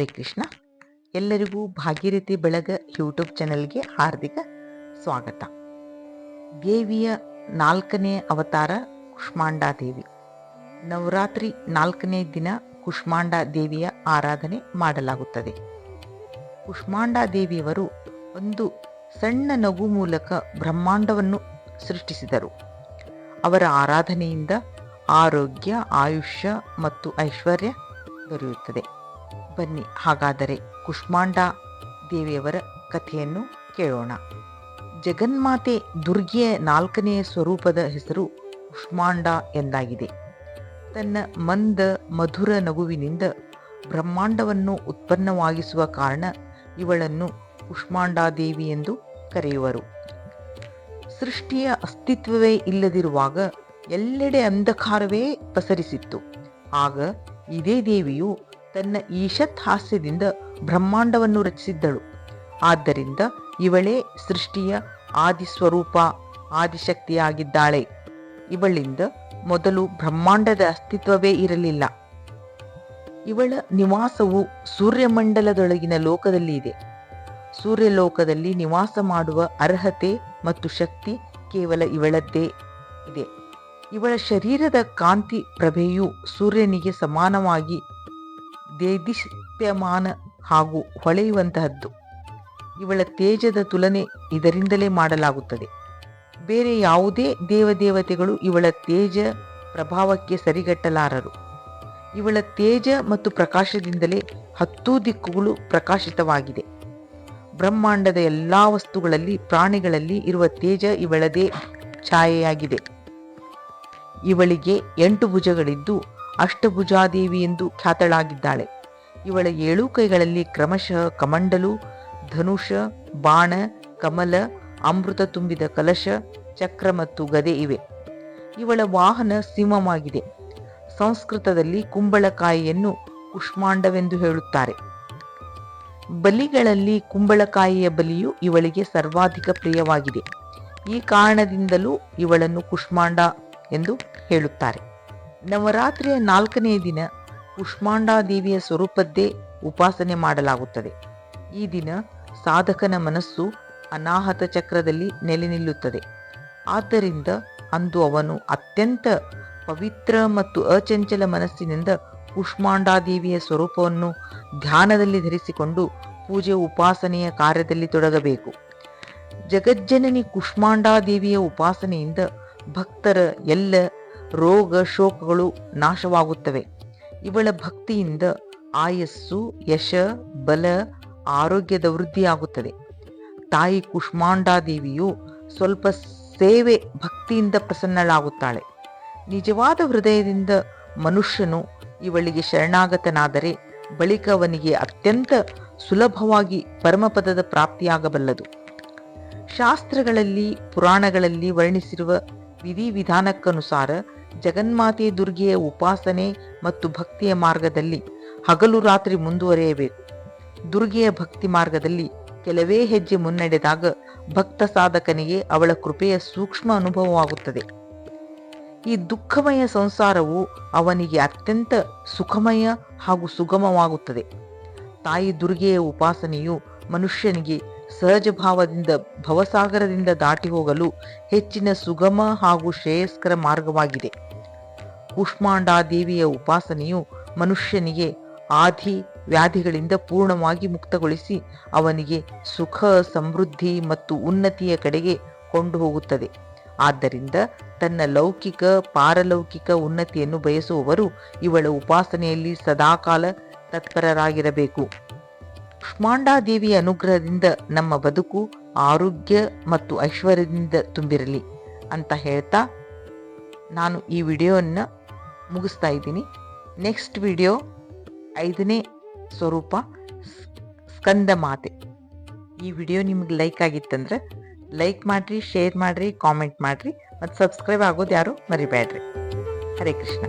ಹರೇ ಕೃಷ್ಣ. ಎಲ್ಲರಿಗೂ ಭಾಗೀರಥಿ ಬೆಳಗ ಯೂಟ್ಯೂಬ್ ಚಾನೆಲ್ಗೆ ಹಾರ್ದಿಕ ಸ್ವಾಗತ. ದೇವಿಯ ನಾಲ್ಕನೇ ಅವತಾರ ಕುಷ್ಮಾಂಡಾ ದೇವಿ. ನವರಾತ್ರಿ ನಾಲ್ಕನೇ ದಿನ ಕುಷ್ಮಾಂಡಾ ದೇವಿಯ ಆರಾಧನೆ ಮಾಡಲಾಗುತ್ತದೆ. ಕುಷ್ಮಾಂಡಾ ದೇವಿಯವರು ಒಂದು ಸಣ್ಣ ನಗು ಮೂಲಕ ಬ್ರಹ್ಮಾಂಡವನ್ನು ಸೃಷ್ಟಿಸಿದರು. ಅವರ ಆರಾಧನೆಯಿಂದ ಆರೋಗ್ಯ, ಆಯುಷ್ಯ ಮತ್ತು ಐಶ್ವರ್ಯ ದೊರೆಯುತ್ತದೆ. ಬನ್ನಿ. ಹಾಗಾದರೆ ಕುಷ್ಮಾಂಡ ದೇವಿಯವರ ಕಥೆಯನ್ನು ಕೇಳೋಣ. ಜಗನ್ಮಾತೆ ದುರ್ಗೆಯ ನಾಲ್ಕನೆಯ ಸ್ವರೂಪದ ಹೆಸರು ಕುಷ್ಮಾಂಡ ಎಂದಾಗಿದೆ. ತನ್ನ ಮಂದ, ಮಧುರ ನಗುವಿನಿಂದ ಬ್ರಹ್ಮಾಂಡವನ್ನು ಉತ್ಪನ್ನವಾಗಿಸುವ ಕಾರಣ ಇವಳನ್ನು ಕುಷ್ಮಾಂಡಾದೇವಿ ಎಂದು ಕರೆಯುವರು. ಸೃಷ್ಟಿಯ ಅಸ್ತಿತ್ವವೇ ಇಲ್ಲದಿರುವಾಗ ಎಲ್ಲೆಡೆ ಅಂಧಕಾರವೇ ಪಸರಿಸಿತ್ತು. ಆಗ ಇದೇ ದೇವಿಯು ತನ್ನ ಈಶತ್ ಹಾಸ್ಯದಿಂದ ಬ್ರಹ್ಮಾಂಡವನ್ನು ರಚಿಸಿದ್ದಳು. ಆದ್ದರಿಂದ ಇವಳೇ ಸೃಷ್ಟಿಯ ಆದಿಸ್ವರೂಪ, ಆದಿಶಕ್ತಿಯಾಗಿದ್ದಾಳೆ. ಇವಳಿಂದ ಮೊದಲು ಬ್ರಹ್ಮಾಂಡದ ಅಸ್ತಿತ್ವವೇ ಇರಲಿಲ್ಲ. ಇವಳ ನಿವಾಸವು ಸೂರ್ಯಮಂಡಲದೊಳಗಿನ ಲೋಕದಲ್ಲಿ ಇದೆ ಸೂರ್ಯಲೋಕದಲ್ಲಿ ನಿವಾಸ ಮಾಡುವ ಅರ್ಹತೆ ಮತ್ತು ಶಕ್ತಿ ಕೇವಲ ಇವಳದ್ದೇ ಇದೆ. ಇವಳ ಶರೀರದ ಕಾಂತಿ ಪ್ರಭೆಯು ಸೂರ್ಯನಿಗೆ ಸಮಾನವಾಗಿ ದೇದೀಪ್ಯಮಾನ ಹಾಗೂ ಹೊಳೆಯುವಂತಹದ್ದು. ಇವಳ ತೇಜದ ತುಲನೆ ಇದರಿಂದಲೇ ಮಾಡಲಾಗುತ್ತದೆ. ಬೇರೆ ಯಾವುದೇ ದೇವದೇವತೆಗಳು ಇವಳ ತೇಜ ಪ್ರಭಾವಕ್ಕೆ ಸರಿಗಟ್ಟಲಾರರು. ಇವಳ ತೇಜ ಮತ್ತು ಪ್ರಕಾಶದಿಂದಲೇ ಹತ್ತೂ ದಿಕ್ಕುಗಳು ಪ್ರಕಾಶಿತವಾಗಿದೆ. ಬ್ರಹ್ಮಾಂಡದ ಎಲ್ಲ ವಸ್ತುಗಳಲ್ಲಿ, ಪ್ರಾಣಿಗಳಲ್ಲಿ ಇರುವ ತೇಜ ಇವಳದೇ ಛಾಯೆಯಾಗಿದೆ. ಇವಳಿಗೆ ಎಂಟು ಭುಜಗಳಿದ್ದು ಅಷ್ಟಭುಜಾದೇವಿ ಎಂದು ಖ್ಯಾತಳಾಗಿದ್ದಾಳೆ. ಇವಳ ಏಳು ಕೈಗಳಲ್ಲಿ ಕ್ರಮಶಃ ಕಮಂಡಲು, ಧನುಷ, ಬಾಣ, ಕಮಲ, ಅಮೃತ ತುಂಬಿದ ಕಲಶ, ಚಕ್ರ ಮತ್ತು ಗದೆ ಇವೆ. ಇವಳ ವಾಹನ ಸಿಂಹವಾಗಿದೆ. ಸಂಸ್ಕೃತದಲ್ಲಿ ಕುಂಬಳಕಾಯಿಯನ್ನು ಕುಷ್ಮಾಂಡವೆಂದು ಹೇಳುತ್ತಾರೆ. ಬಲಿಗಳಲ್ಲಿ ಕುಂಬಳಕಾಯಿಯ ಬಲಿಯು ಇವಳಿಗೆ ಸರ್ವಾಧಿಕ ಪ್ರಿಯವಾಗಿದೆ. ಈ ಕಾರಣದಿಂದಲೂ ಇವಳನ್ನು ಕುಷ್ಮಾಂಡ ಎಂದು ಹೇಳುತ್ತಾರೆ. ನವರಾತ್ರಿಯ ನಾಲ್ಕನೇ ದಿನ ಕುಷ್ಮಾಂಡಾದೇವಿಯ ಸ್ವರೂಪದ್ದೇ ಉಪಾಸನೆ ಮಾಡಲಾಗುತ್ತದೆ. ಈ ದಿನ ಸಾಧಕನ ಮನಸ್ಸು ಅನಾಹತ ಚಕ್ರದಲ್ಲಿ ನೆಲೆ ನಿಲ್ಲುತ್ತದೆ. ಆದ್ದರಿಂದ ಅಂದು ಅವನು ಅತ್ಯಂತ ಪವಿತ್ರ ಮತ್ತು ಅಚಂಚಲ ಮನಸ್ಸಿನಿಂದ ಕುಷ್ಮಾಂಡಾದೇವಿಯ ಸ್ವರೂಪವನ್ನು ಧ್ಯಾನದಲ್ಲಿ ಧರಿಸಿಕೊಂಡು ಪೂಜೆ ಉಪಾಸನೆಯ ಕಾರ್ಯದಲ್ಲಿ ತೊಡಗಬೇಕು. ಜಗಜ್ಜನನಿ ಕುಷ್ಮಾಂಡಾದೇವಿಯ ಉಪಾಸನೆಯಿಂದ ಭಕ್ತರ ಎಲ್ಲ ರೋಗ ಶೋಕಗಳು ನಾಶವಾಗುತ್ತವೆ. ಇವಳ ಭಕ್ತಿಯಿಂದ ಆಯಸ್ಸು, ಯಶ, ಬಲ, ಆರೋಗ್ಯದ ವೃದ್ಧಿಯಾಗುತ್ತದೆ. ತಾಯಿ ಕುಷ್ಮಾಂಡಾದೇವಿಯು ಸ್ವಲ್ಪ ಸೇವೆ ಭಕ್ತಿಯಿಂದ ಪ್ರಸನ್ನಳಾಗುತ್ತಾಳೆ. ನಿಜವಾದ ಹೃದಯದಿಂದ ಮನುಷ್ಯನು ಇವಳಿಗೆ ಶರಣಾಗತನಾದರೆ ಬಳಿಕ ಅವನಿಗೆ ಅತ್ಯಂತ ಸುಲಭವಾಗಿ ಪರಮಪದದ ಪ್ರಾಪ್ತಿಯಾಗಬಲ್ಲದು. ಶಾಸ್ತ್ರಗಳಲ್ಲಿ, ಪುರಾಣಗಳಲ್ಲಿ ವರ್ಣಿಸಿರುವ ವಿಧಿವಿಧಾನಕ್ಕನುಸಾರ ಜಗನ್ಮಾತೆ ದುರ್ಗೆಯ ಉಪಾಸನೆ ಮತ್ತು ಭಕ್ತಿಯ ಮಾರ್ಗದಲ್ಲಿ ಹಗಲು ರಾತ್ರಿ ಮುಂದುವರಿಯಬೇಕು ದುರ್ಗೆಯ ಭಕ್ತಿ ಮಾರ್ಗದಲ್ಲಿ ಕೆಲವೇ ಹೆಜ್ಜೆ ಮುನ್ನಡೆದಾಗ ಭಕ್ತ ಸಾಧಕನಿಗೆ ಅವಳ ಕೃಪೆಯ ಸೂಕ್ಷ್ಮ ಅನುಭವವಾಗುತ್ತದೆ. ಈ ದುಃಖಮಯ ಸಂಸಾರವು ಅವನಿಗೆ ಅತ್ಯಂತ ಸುಖಮಯ ಹಾಗೂ ಸುಗಮವಾಗುತ್ತದೆ. ತಾಯಿ ದುರ್ಗೆಯ ಉಪಾಸನೆಯು ಮನುಷ್ಯನಿಗೆ ಸಹಜ ಭಾವದಿಂದ ಭವಸಾಗರದಿಂದ ದಾಟಿ ಹೋಗಲು ಹೆಚ್ಚಿನ ಸುಗಮ ಹಾಗೂ ಶ್ರೇಯಸ್ಕರ ಮಾರ್ಗವಾಗಿದೆ. ದೇವಿಯ ಉಪಾಸನೆಯು ಮನುಷ್ಯನಿಗೆ ಆದಿ ವ್ಯಾಧಿಗಳಿಂದ ಪೂರ್ಣವಾಗಿ ಮುಕ್ತಗೊಳಿಸಿ ಅವನಿಗೆ ಸುಖ, ಸಮೃದ್ಧಿ ಮತ್ತು ಉನ್ನತಿಯ ಕಡೆಗೆ ಕೊಂಡು ಹೋಗುತ್ತದೆ ಆದ್ದರಿಂದ ತನ್ನ ಲೌಕಿಕ, ಪಾರಲೌಕಿಕ ಉನ್ನತಿಯನ್ನು ಬಯಸುವವರು ಇವಳ ಉಪಾಸನೆಯಲ್ಲಿ ಸದಾಕಾಲ ತತ್ಪರರಾಗಿರಬೇಕು. ಕುಷ್ಮಾಂಡಾದೇವಿಯ ಅನುಗ್ರಹದಿಂದ ನಮ್ಮ ಬದುಕು ಆರೋಗ್ಯ ಮತ್ತು ಐಶ್ವರ್ಯದಿಂದ ತುಂಬಿರಲಿ ಅಂತ ಹೇಳ್ತಾ ನಾನು ಈ ವಿಡಿಯೋವನ್ನು ಮುಗಿಸ್ತಾ ಇದ್ದೀನಿ. ನೆಕ್ಸ್ಟ್ ವಿಡಿಯೋ ಐದನೇ ಸ್ವರೂಪ, ಸ್ಕಂದ ಮಾತೆ. ಈ ವಿಡಿಯೋ ನಿಮ್ಗೆ ಲೈಕ್ ಆಗಿತ್ತಂದ್ರೆ ಲೈಕ್ ಮಾಡಿರಿ ಶೇರ್ ಮಾಡಿರಿ ಕಾಮೆಂಟ್ ಮಾಡಿರಿ, ಮತ್ತು ಸಬ್ಸ್ಕ್ರೈಬ್ ಆಗೋದು ಯಾರು ಮರಿಬೇಡ್ರಿ ಹರೇ ಕೃಷ್ಣ.